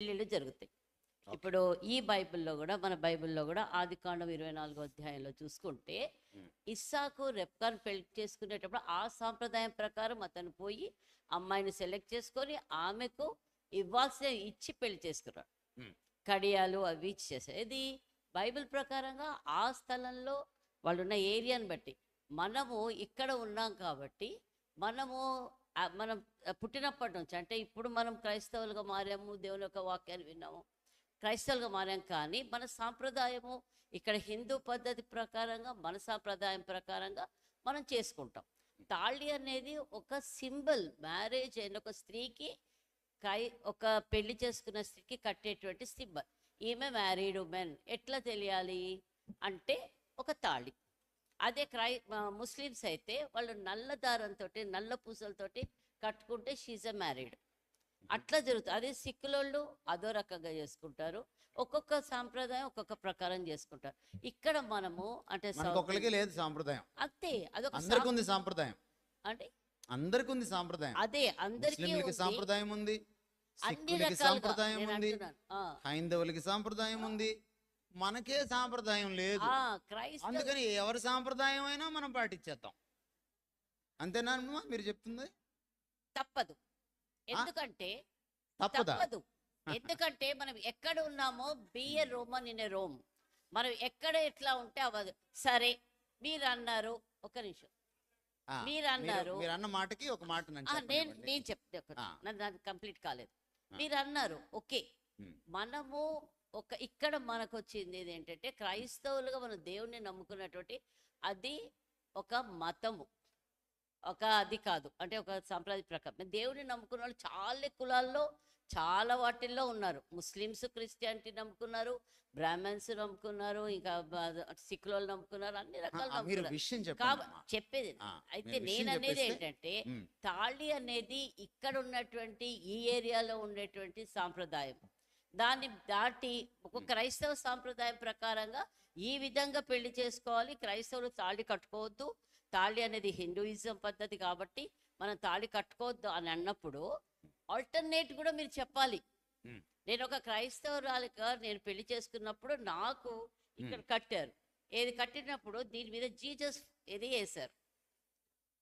పెళ్ళిళ్ళు జరుగుతాయి. ఇప్పుడు ఈ బైబిల్లో కూడా మన బైబిల్లో కూడా ఆది కాండం ఇరవై నాలుగో అధ్యాయంలో చూసుకుంటే ఇస్సాకు రెప్కాన్ పెళ్ళి చేసుకునేటప్పుడు ఆ సాంప్రదాయం ప్రకారం అతను పోయి అమ్మాయిని సెలెక్ట్ చేసుకొని ఆమెకు ఇవ్వాల్సిన ఇచ్చి పెళ్ళి చేసుకున్నాడు. కడియాలు అవి ఇచ్చి చేశారు ఇది బైబిల్ ప్రకారంగా ఆ స్థలంలో వాళ్ళు ఉన్న ఏరియాని బట్టి మనము ఇక్కడ ఉన్నాం కాబట్టి మనము మనం పుట్టినప్పటి నుంచి అంటే ఇప్పుడు మనం క్రైస్తవులుగా మారాము దేవుని యొక్క వాక్యాన్ని విన్నాము క్రైస్తవులుగా మారాం కానీ మన సాంప్రదాయము ఇక్కడ హిందూ పద్ధతి ప్రకారంగా మన సాంప్రదాయం ప్రకారంగా మనం చేసుకుంటాం. తాళి అనేది ఒక సింబల్ మ్యారేజ్ అయిన ఒక స్త్రీకి కై ఒక పెళ్ళి చేసుకున్న స్త్రీకి కట్టేటువంటి సింబల్. ఈమె మ్యారీడ్ ఉమెన్. ఎట్లా తెలియాలి? అంటే ఒక తాళి. అదే క్రై ముస్లిమ్స్ అయితే వాళ్ళు నల్ల దారంతో నల్ల పూసలతోటి కట్టుకుంటే షీజ్ అ మ్యారీడ్ అట్లా జరుగుతుంది అదే సిక్కులోళ్ళు అదో రకంగా చేసుకుంటారు. ఒక్కొక్క సాంప్రదాయం ఒక్కొక్క ప్రకారం చేసుకుంటారు. ఇక్కడ మనము అంటే లేదు సాంప్రదాయం. అంతే అదొక అందరికి ఉంది సాంప్రదాయం. అంటే? అందరికి ఉంది సాంప్రదాయం. అదే అందరికీ. సాంప్రదాయం ఉంది సాంప్రదాయం ఉంది. హైందవులకి సాంప్రదాయం ఉంది మనకే సాంప్రదాయం లేదు. అందుకని ఎవరి సాంప్రదాయం అయినా మనం పాటించేద్దాం. అంతేనా మీరు చెప్తుంది? తప్పదు. ఎందుకంటే తప్పదా? ఎందుకంటే మనం ఎక్కడ ఉన్నామో బిఏ రోమన్ ఇన్ రోమ్ మనం ఎక్కడ ఎట్లా ఉంటే అవ్వదు సరే మీరు అన్నారు ఒక నిమిషం. మీరు అన్నారు. మీరు అన్న మాటకి ఒక మాట నేను. నేను చెప్తే కంప్లీట్ కాలేదు. మీరు అన్నారు ఓకే. మనము ఒక ఇక్కడ మనకు వచ్చింది ఏంటంటే క్రైస్తవులుగా మనం దేవుణ్ణి నమ్ముకున్నటువంటి అది ఒక మతము. ఒక అది కాదు. అంటే ఒక సంప్రదాయ ప్రకారం. దేవుడిని నమ్ముకున్న వాళ్ళు చాలా కులాల్లో చాలా వాటిల్లో ఉన్నారు. ముస్లిమ్స్ క్రిస్టియానిటీ నమ్ముకున్నారు బ్రాహ్మణ్స్ నమ్ముకున్నారు ఇంకా సిక్కులు వాళ్ళు నమ్ముకున్నారు అన్ని రకాలు చెప్పేది అయితే నేను అనేది ఏంటంటే. తాళి అనేది ఇక్కడ ఉన్నటువంటి ఈ ఏరియాలో ఉండేటువంటి సాంప్రదాయం. దాన్ని దాటి ఒక క్రైస్తవ సాంప్రదాయం ప్రకారంగా ఈ విధంగా పెళ్ళి చేసుకోవాలి. క్రైస్తవులు తాళి కట్టుకోవద్దు. తాళి అనేది హిందూయిజం పద్ధతి కాబట్టి మనం తాళి కట్టుకోవద్దు అని అన్నప్పుడు ఆల్టర్నేట్ కూడా మీరు చెప్పాలి. నేను ఒక క్రైస్తవురాలిగా నేను పెళ్ళి చేసుకున్నప్పుడు నాకు ఇక్కడ కట్టారు. ఏది కట్టినప్పుడు దీని మీద జీజస్ ఇది వేశారు.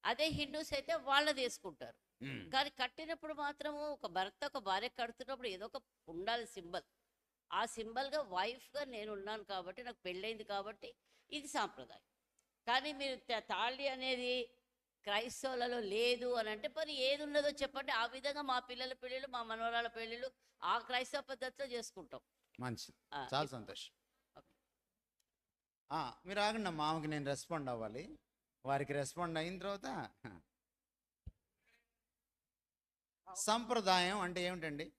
అదే హిందూస్ అయితే వాళ్ళది వేసుకుంటారు. కానీ కట్టినప్పుడు మాత్రము ఒక భర్త ఒక భార్య కడుతున్నప్పుడు ఏదో ఒక ఉండాలి సింబల్. ఆ సింబల్గా వైఫ్గా నేను ఉన్నాను కాబట్టి నాకు పెళ్ళైంది కాబట్టి ఇది సాంప్రదాయం. కానీ మీరు తాళి అనేది క్రైస్తవులలో లేదు అని అంటే మరి ఏది ఉన్నదో చెప్పండి. ఆ విధంగా మా పిల్లల పెళ్ళిళ్ళు మా మనవరాల పెళ్ళిళ్ళు ఆ క్రైస్తవ పద్ధతిలో చేసుకుంటాం. మంచిది. ఆ, చాలా సంతోషం. మీరు ఆగండి అమ్మా ఆమెకి నేను రెస్పాండ్ అవ్వాలి. వారికి రెస్పాండ్ అయిన తర్వాత. సంప్రదాయం అంటే ఏమిటండి?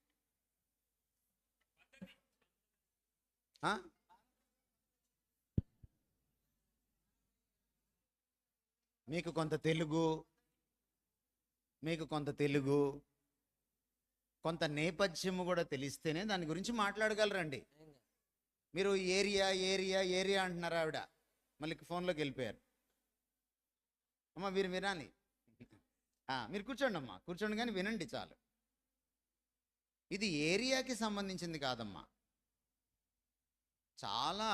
మీకు కొంత తెలుగు మీకు కొంత తెలుగు కొంత నేపథ్యము కూడా తెలిస్తేనే దాని గురించి మాట్లాడగలరండి. మీరు ఏరియా ఏరియా ఏరియా అంటున్నారు ఆవిడ. మళ్ళీ ఫోన్లోకి వెళ్ళిపోయారు. అమ్మ మీరు వినాలి. మీరు కూర్చోండి అమ్మా కూర్చోండి కానీ వినండి చాలు. ఇది ఏరియాకి సంబంధించింది కాదమ్మా. చాలా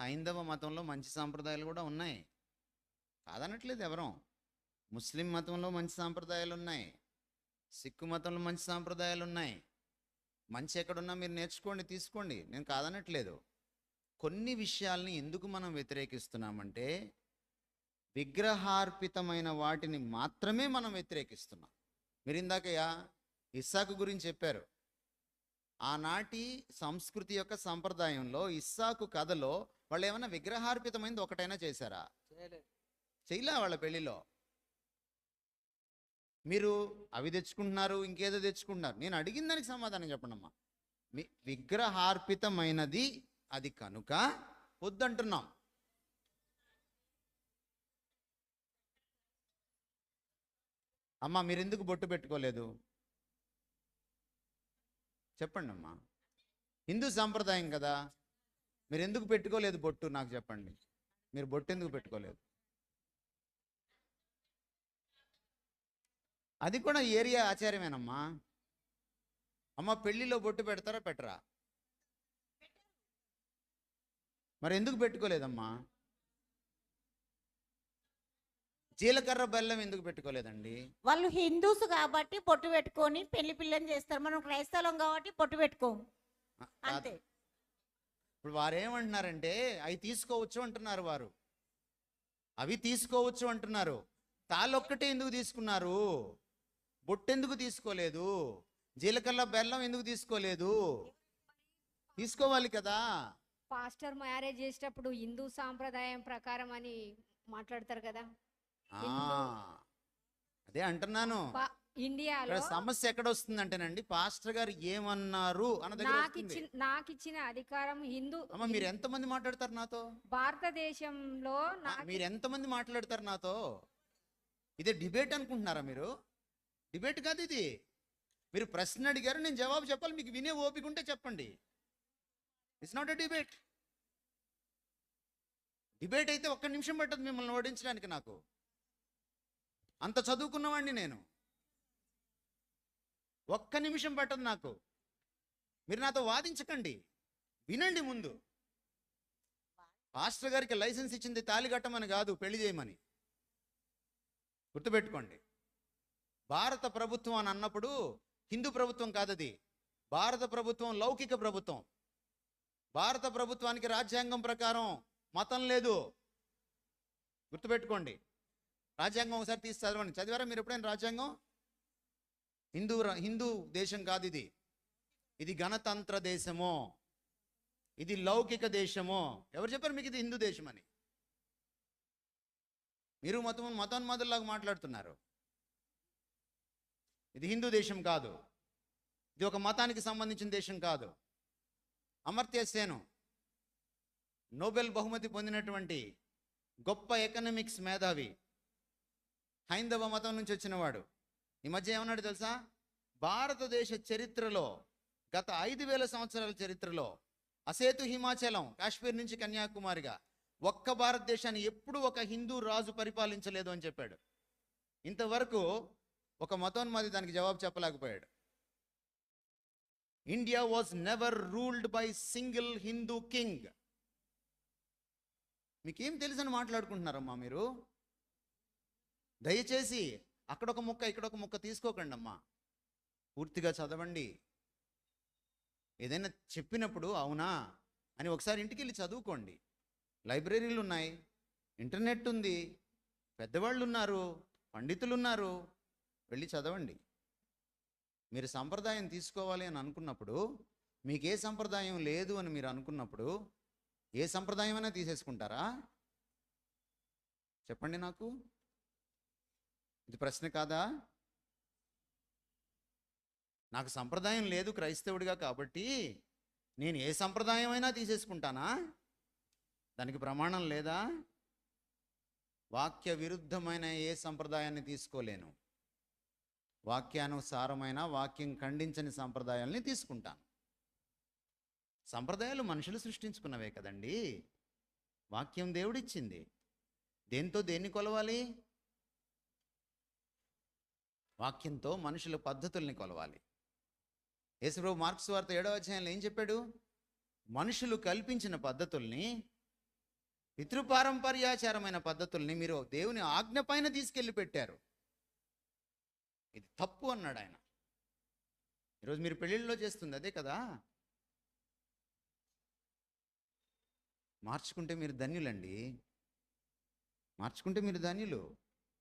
హైందవ మతంలో మంచి సాంప్రదాయాలు కూడా ఉన్నాయి. కాదనట్లేదు ఎవరం. ముస్లిం మతంలో మంచి సాంప్రదాయాలు ఉన్నాయి. సిక్కు మతంలో మంచి సాంప్రదాయాలు ఉన్నాయి. మంచి ఎక్కడున్నా మీరు నేర్చుకోండి తీసుకోండి. నేను కాదనట్లేదు. కొన్ని విషయాల్ని ఎందుకు మనం వ్యతిరేకిస్తున్నామంటే విగ్రహార్పితమైన వాటిని మాత్రమే మనం వ్యతిరేకిస్తున్నాం. మీరు ఇందాకయ్యా ఇస్సాకు గురించి చెప్పారు. ఆనాటి సంస్కృతి యొక్క సంప్రదాయంలో ఇస్సాకు కథలో వాళ్ళు ఏమైనా విగ్రహార్పితమైంది ఒకటైనా చేశారా? చేయలే వాళ్ళ పెళ్ళిలో మీరు అవి తెచ్చుకుంటున్నారు ఇంకేదో తెచ్చుకుంటున్నారు. నేను అడిగిన దానికి సమాధానం చెప్పండి అమ్మా మీ విగ్రహార్పితమైనది అది కనుక వద్దంటున్నాం. అమ్మా మీరు ఎందుకు బొట్టు పెట్టుకోలేదు? చెప్పండి అమ్మా హిందూ సాంప్రదాయం కదా మీరు ఎందుకు పెట్టుకోలేదు బొట్టు? నాకు చెప్పండి. మీరు బొట్టు ఎందుకు పెట్టుకోలేదు? అది కూడా ఏరియా ఆచార్యమేనమ్మా. అమ్మ పెళ్ళిలో బొట్టు పెడతారా పెట్టరా? మరి ఎందుకు పెట్టుకోలేదమ్మా? జీలకర్ర బెల్లం ఎందుకు పెట్టుకోలేదండి? వాళ్ళు హిందూస్ కాబట్టి పొట్టు పెట్టుకొని పెళ్ళి పిల్లని చేస్తారు. మనం క్రైస్తవం కాబట్టి పొట్టు పెట్టుకోము. అంతే. ఇప్పుడు వారు ఏమంటున్నారంటే అవి తీసుకోవచ్చు అంటున్నారు వారు. అవి తీసుకోవచ్చు అంటున్నారు. తాళ్ళొక్కటే ఎందుకు తీసుకున్నారు? బొట్టెందుకు తీసుకోలేదు? జీలకర్ర బెల్లం ఎందుకు తీసుకోలేదు? తీసుకోవాలి కదా. పాస్టర్ మ్యారేజ్ చేసేటప్పుడు హిందూ సాంప్రదాయం ప్రకారం అని మాట్లాడతారు కదా. అదే అంటున్నాను. ఇండియాలో ఇక్కడ సమస్య ఎక్కడ వస్తుందంటేనండి పాస్టర్ గారు ఏమన్నారు నాకు వస్తుంది. ఇచ్చిన అధికారం హిందూ అమ్మ మీరు ఎంతమంది మాట్లాడతారు నాతో? భారతదేశంలో మీరు ఎంతమంది మాట్లాడతారు నాతో? ఇదే డిబేట్ అనుకుంటున్నారా మీరు? డిబేట్ కాదు ఇది. మీరు ప్రశ్న అడిగారు నేను జవాబు చెప్పాలి మీకు వినే ఓపిక ఉంటే చెప్పండి. It's not a debate debate అయితే ఒక్క నిమిషం పట్టదు మిమ్మల్ని ఓడించడానికి నాకు. అంత చదువుకున్నవాడిని నేను. ఒక్క నిమిషం పట్టదు నాకు. మీరు నాతో వాదించకండి. వినండి ముందు. పాస్టర్ గారికి లైసెన్స్ ఇచ్చింది తాలి కట్టమని కాదు పెళ్ళి చేయమని. గుర్తుపెట్టుకోండి. భారత ప్రభుత్వం అని అన్నప్పుడు హిందూ ప్రభుత్వం కాదది. భారత ప్రభుత్వం లౌకిక ప్రభుత్వం. భారత ప్రభుత్వానికి రాజ్యాంగం ప్రకారం మతం లేదు. గుర్తుపెట్టుకోండి. రాజ్యాంగం ఒకసారి తీసి చదవండి. చదివారా మీరు ఎప్పుడైనా రాజ్యాంగం? హిందూ హిందూ దేశం కాదు ఇది. ఇది గణతంత్ర దేశము ఇది లౌకిక దేశము. ఎవరు చెప్పారు మీకు ఇది హిందూ దేశం అని మీరు మతం మతోన్మాదుల్లాగా మాట్లాడుతున్నారు. ఇది హిందూ దేశం కాదు. ఇది ఒక మతానికి సంబంధించిన దేశం కాదు. అమర్త్య సేను నోబెల్ బహుమతి పొందినటువంటి గొప్ప ఎకనమిక్స్ మేధావి. హైందవ మతం నుంచి వచ్చినవాడు. ఈ మధ్య ఏమన్నాడు తెలుసా? భారతదేశ చరిత్రలో గత ఐదు వేల సంవత్సరాల చరిత్రలో అసేతు హిమాచలం కాశ్మీర్ నుంచి కన్యాకుమారిగా ఒక్క భారతదేశాన్ని ఎప్పుడు ఒక హిందూ రాజు పరిపాలించలేదు అని చెప్పాడు. ఇంతవరకు ఒక మతోన్మాది దానికి జవాబు చెప్పలేకపోయాడు. India was never ruled by single Hindu king. మీకేం తెలుసని మాట్లాడుకుంటున్నారమ్మా మీరు? దయచేసి అక్కడ ఒక ముక్క ఇక్కడ ఒక ముక్క తీసుకోకండి అమ్మా పూర్తిగా చదవండి. ఏదైనా చెప్పినప్పుడు అవునా అని ఒకసారి ఇంటికి వెళ్ళి చదువుకోండి. లైబ్రరీలు ఉన్నాయి ఇంటర్నెట్ ఉంది పెద్దవాళ్ళు ఉన్నారు పండితులు ఉన్నారు వెళ్ళి చదవండి. మీరు సంప్రదాయం తీసుకోవాలి అని అనుకున్నప్పుడు మీకు ఏ సంప్రదాయం లేదు అని మీరు అనుకున్నప్పుడు ఏ సంప్రదాయమైనా తీసేసుకుంటారా? చెప్పండి నాకు. ఇది ప్రశ్న కాదా? నాకు సంప్రదాయం లేదు క్రైస్తవుడిగా కాబట్టి నేను ఏ సంప్రదాయం అయినా తీసేసుకుంటానా? దానికి ప్రమాణం లేదా? వాక్య విరుద్ధమైన ఏ సంప్రదాయాన్ని తీసుకోలేను. వాక్యానుసారమైన వాక్యం ఖండించని సంప్రదాయాల్ని తీసుకుంటాను. సంప్రదాయాలు మనుషులు సృష్టించుకున్నవే కదండి. వాక్యం దేవుడిచ్చింది. దేంతో దేన్ని కొలవాలి? వాక్యంతో మనుషుల పద్ధతుల్ని కొలవాలి. యేసుప్రభు మార్క్స్ వార్త ఏడవ అధ్యాయంలో ఏం చెప్పాడు? మనుషులు కల్పించిన పద్ధతుల్ని పితృపారంపర్యాచారమైన పద్ధతుల్ని మీరు దేవుని ఆజ్ఞ పైన తీసుకెళ్ళి పెట్టారు. ఇది తప్పు అన్నాడు ఆయన. ఈరోజు మీరు పెళ్ళిళ్ళలో చేస్తుంది అదే కదా? మార్చుకుంటే మీరు ధన్యులండి. మార్చుకుంటే మీరు ధన్యులు.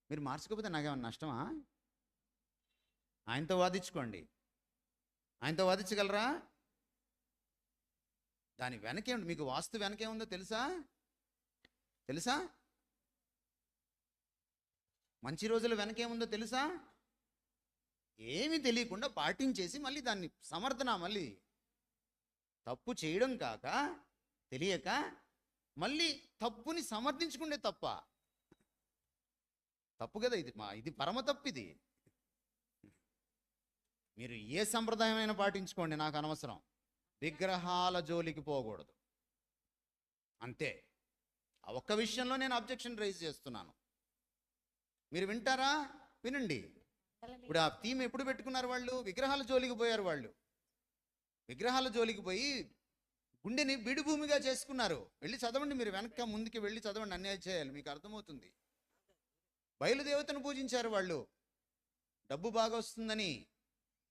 మీరు మార్చుకోకపోతే నాకేమన్నా నష్టమా? ఆయనతో వాదించుకోండి. ఆయనతో వాదించగలరా? దాని వెనకే మీకు వాస్తు వెనకే ఉందో తెలుసా? తెలుసా? మంచి రోజుల వెనకేముందో తెలుసా? ఏమీ తెలియకుండా పాటించేసి మళ్ళీ దాన్ని సమర్థన మళ్ళీ తప్పు చేయడం కాక తెలియక మళ్ళీ తప్పుని సమర్థించుకుంటే తప్ప. తప్పు కదా ఇది మా ఇది పరమ తప్పు ఇది. మీరు ఏ సంప్రదాయమైనా పాటించుకోండి నాకు అనవసరం. విగ్రహాల జోలికి పోకూడదు. అంతే. ఆ ఒక్క విషయంలో నేను అబ్జెక్షన్ రైజ్ చేస్తున్నాను. మీరు వింటారా? వినండి. ఇప్పుడు ఆ థీమ్ ఎప్పుడు పెట్టుకున్నారు వాళ్ళు? విగ్రహాల జోలికి పోయారు వాళ్ళు. విగ్రహాల జోలికి పోయి గుండెని బిడి భూమిగా చేసుకున్నారు. వెళ్ళి చదవండి మీరు వెనక ముందుకి వెళ్ళి చదవండి అన్యాయం చేయాలి మీకు అర్థమవుతుంది. బయలుదేవతను పూజించారు వాళ్ళు. డబ్బు బాగా వస్తుందని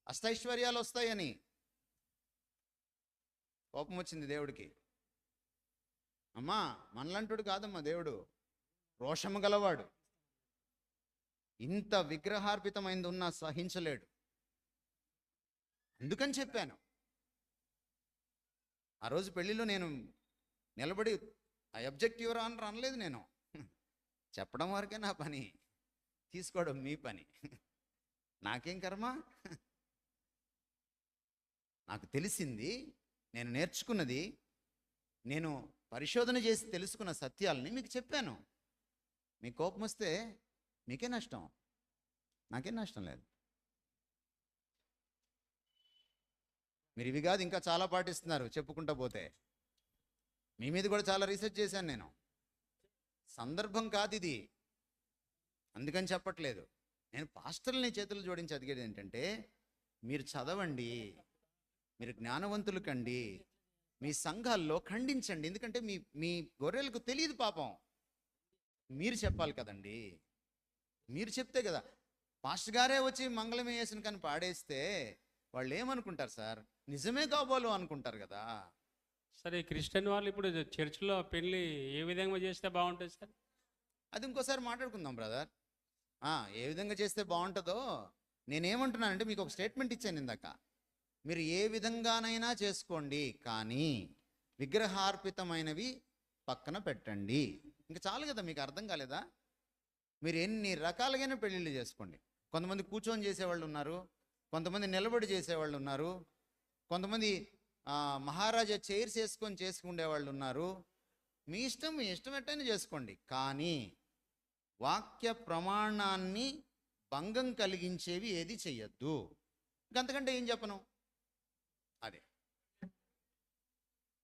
అష్టైశ్వర్యాలు వస్తాయని కోపం వచ్చింది దేవుడికి. అమ్మా మనలంటుడు కాదమ్మా దేవుడు. రోషము గలవాడు. ఇంత విగ్రహార్పితమైంది ఉన్నా సహించలేడు. అందుకని చెప్పాను. ఆ రోజు పెళ్ళిలో నేను నిలబడి ఐ అబ్జెక్టివ్ రా అని రానలేదు నేను. చెప్పడం వరకే నా పని. తీసుకోవడం మీ పని. నాకేం కర్మ? నాకు తెలిసింది నేను నేర్చుకున్నది నేను పరిశోధన చేసి తెలుసుకున్న సత్యాలని మీకు చెప్పాను. మీ కోపం వస్తే మీకే నష్టం. నాకేం నష్టం లేదు. మీరు ఇవి కాదు ఇంకా చాలా పాటిస్తున్నారు చెప్పుకుంటా పోతే. మీ మీద కూడా చాలా రీసెర్చ్ చేశాను నేను. సందర్భం కాదు ఇది. అందుకని చెప్పట్లేదు. నేను పాస్టర్ని చేతులు జోడించి అడిగేది ఏంటంటే మీరు చదవండి. మీరు జ్ఞానవంతులు కండి మీ సంఘాల్లో ఖండించండి. ఎందుకంటే మీ మీ గొర్రెలకు తెలియదు పాపం. మీరు చెప్పాలి కదండి. మీరు చెప్తే కదా పాస్టర్ గారే వచ్చి మంగళమే వేసిన కానీ పాడేస్తే వాళ్ళు ఏమనుకుంటారు సార్? నిజమే కాబోలు అనుకుంటారు కదా. సరే క్రిస్టియన్ వాళ్ళు ఇప్పుడు చర్చిలో పెళ్ళి ఏ విధంగా చేస్తే బాగుంటుంది సార్? అది ఇంకోసారి మాట్లాడుకుందాం బ్రదర్. ఏ విధంగా చేస్తే బాగుంటుందో నేనేమంటున్నానంటే మీకు ఒక స్టేట్మెంట్ ఇచ్చాను ఇందాక. మీరు ఏ విధంగానైనా చేసుకోండి కానీ విగ్రహార్పితమైనవి పక్కన పెట్టండి. ఇంకా చాలు కదా మీకు అర్థం కాలేదా? మీరు ఎన్ని రకాలుగానే పెళ్ళిళ్ళు చేసుకోండి. కొంతమంది కూర్చొని చేసేవాళ్ళు ఉన్నారు కొంతమంది నిలబడి చేసేవాళ్ళు ఉన్నారు కొంతమంది మహారాజా చైర్స్ వేసుకొని చేసుకునే వాళ్ళు ఉన్నారు. మీ ఇష్టం మీ ఇష్టం ఎట్టైనా చేసుకోండి కానీ వాక్య ప్రమాణాన్ని భంగం కలిగించేవి ఏది చెయ్యొద్దు. ఇంకంతకంటే ఏం చెప్పను?